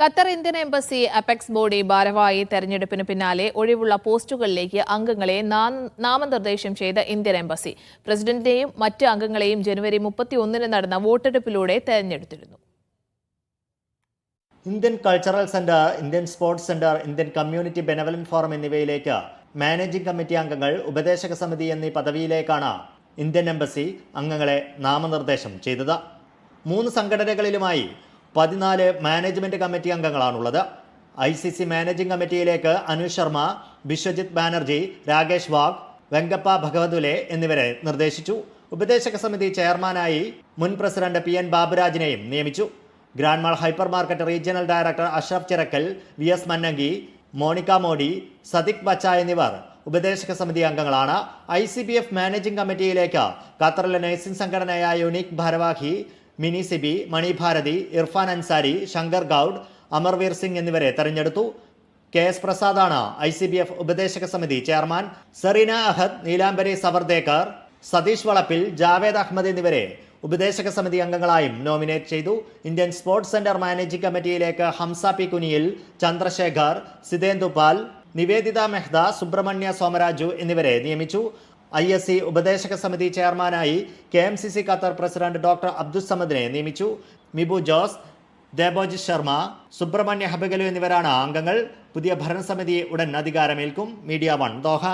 Qatar Indian embassy apex body ഭാരവാഹി തെരഞ്ഞെടുപ്പിന് പിന്നാലെ ഒഴിവുള്ള പോസ്റ്റുകളിലേക്ക് അംഗങ്ങളെ നാമനിർദ്ദേശം ചെയ്ത ഇന്ത്യൻ എംബസി. പ്രസിഡന്റിനെയും മറ്റ് അംഗങ്ങളെയും ജനുവരി മുപ്പത്തി ഒന്നിന് നടന്ന വോട്ടെടുപ്പിലൂടെ തെരഞ്ഞെടുത്തിരുന്നു. Indian cultural centre Indian sports centre Indian community benevolent forum എന്നിവയിലേക്ക് മാനേജിംഗ് കമ്മിറ്റി അംഗങ്ങൾ ഉപദേശക സമിതി എന്നീ പദവിയിലേക്കാണ് ഇന്ത്യൻ എംബസി അംഗങ്ങളെ നാമനിർദ്ദേശം ചെയ്തത്. മൂന്ന് സംഘടനകളിലുമായി പതിനാല് മാനേജ്മെന്റ് കമ്മിറ്റി അംഗങ്ങളാണുള്ളത്. ഐ സി സി മാനേജിംഗ് കമ്മിറ്റിയിലേക്ക് അനു ശർമ്മ ബിശ്വജിത് ബാനർജി രാകേഷ് വാഗ് വെങ്കപ്പ ഭഗവതുലെ എന്നിവരെ നിർദ്ദേശിച്ചു. ഉപദേശക സമിതി ചെയർമാനായി മുൻ പ്രസിഡന്റ് പി എൻ ബാബുരാജിനെയും നിയമിച്ചു. Grand mall hyper market regional director Ashraf Chirakkal V S മന്നങ്കി Monica Modi Sadiq Becha എന്നിവർ ഉപദേശക സമിതി അംഗങ്ങളാണ്. I C B F managing കമ്മിറ്റിയിലേക്ക് ഖത്തറിലെ നഴ്സിംഗ് സംഘടനയായ യുണീക് ഭാരവാഹി മിനി സിബി മണിഭാരതി ഇർഫാൻ അൻസാരി ശങ്കർ ഗൌഡ് അമർവീർ സിംഗ് എന്നിവരെ തെരഞ്ഞെടുത്തു. കെ എസ് പ്രസാദാണ് ഐ സി ബി എഫ് ഉപദേശക സമിതി ചെയർമാൻ. സെറീന അഹദ് നീലാംബരി സവർദേക്കർ സതീഷ് വളപ്പിൽ ജാവേദ് അഹമ്മദ് എന്നിവരെ ഉപദേശക സമിതി അംഗങ്ങളായും നോമിനേറ്റ് ചെയ്തു. ഇന്ത്യൻ സ്പോർട്സ് സെന്റർ മാനേജിംഗ് കമ്മിറ്റിയിലേക്ക് ഹംസ പി കുനിയിൽ ചന്ദ്രശേഖർ സിതേന്ദു പാൽ നിവേദിത മെഹ്ത സുബ്രഹ്മണ്യ സോമരാജു എന്നിവരെ നിയമിച്ചു. ഐ എസ് സി ഉപദേശക സമിതി ചെയർമാനായി K M C C Qatar president doctor അബ്ദുസമദിനെ നിയമിച്ചു. മിബു ജോസ് ദേബോജി ശർമ്മ സുബ്രഹ്മണ്യ ഹബഗലു എന്നിവരാണ് അംഗങ്ങൾ. പുതിയ ഭരണസമിതി ഉടൻ അധികാരമേൽക്കും. Media one Doha.